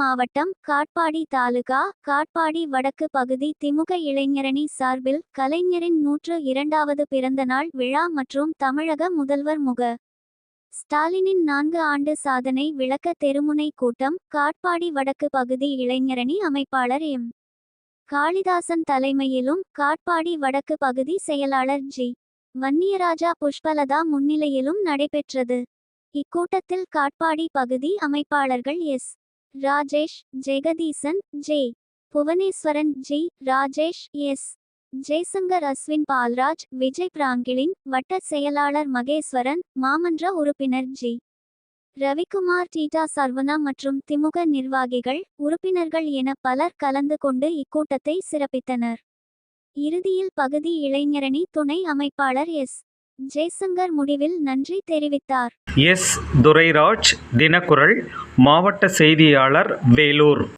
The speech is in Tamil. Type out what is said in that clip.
மாவட்டம் காட்பாடி தாலுகா காட்பாடி வடக்கு பகுதி திமுக இளைஞரணி சார்பில் கலைஞரின் நூற்று இரண்டாவது பிறந்தநாள் விழா மற்றும் தமிழக முதல்வர் முக. ஸ்டாலினின் நான்கு ஆண்டு சாதனை விளக்க தெருமுனை கூட்டம் காட்பாடி வடக்கு பகுதி இளைஞரணி அமைப்பாளர் எம். காளிதாசன் தலைமையிலும் காட்பாடி வடக்கு பகுதி செயலாளர் ஜி. வன்னியராஜா புஷ்பலதா முன்னிலையிலும் நடைபெற்றது. இக்கூட்டத்தில் காட்பாடி பகுதி அமைப்பாளர்கள் S. Rajesh Jagadeesan J. Bhuvaneswaran G. Rajesh S. Jaishankar Ashwin Palraj Vijay Franklin வட்ட செயலாளர் மகேஸ்வரன் மாமன்ற உறுப்பினர் ஜி. ரவிக்குமார் டீட்டா சர்வனா மற்றும் திமுக நிர்வாகிகள் உறுப்பினர்கள் என பலர் கலந்து கொண்டு இக்கூட்டத்தை சிறப்பித்தனர். இறுதியில் பகுதி இளைஞரணி துணை அமைப்பாளர் எஸ். ஜெய்சங்கர் முடிவில் நன்றி தெரிவித்தார். எஸ். துரைராஜ் தினக்குரல் மாவட்ட செய்தியாளர் வேலூர்.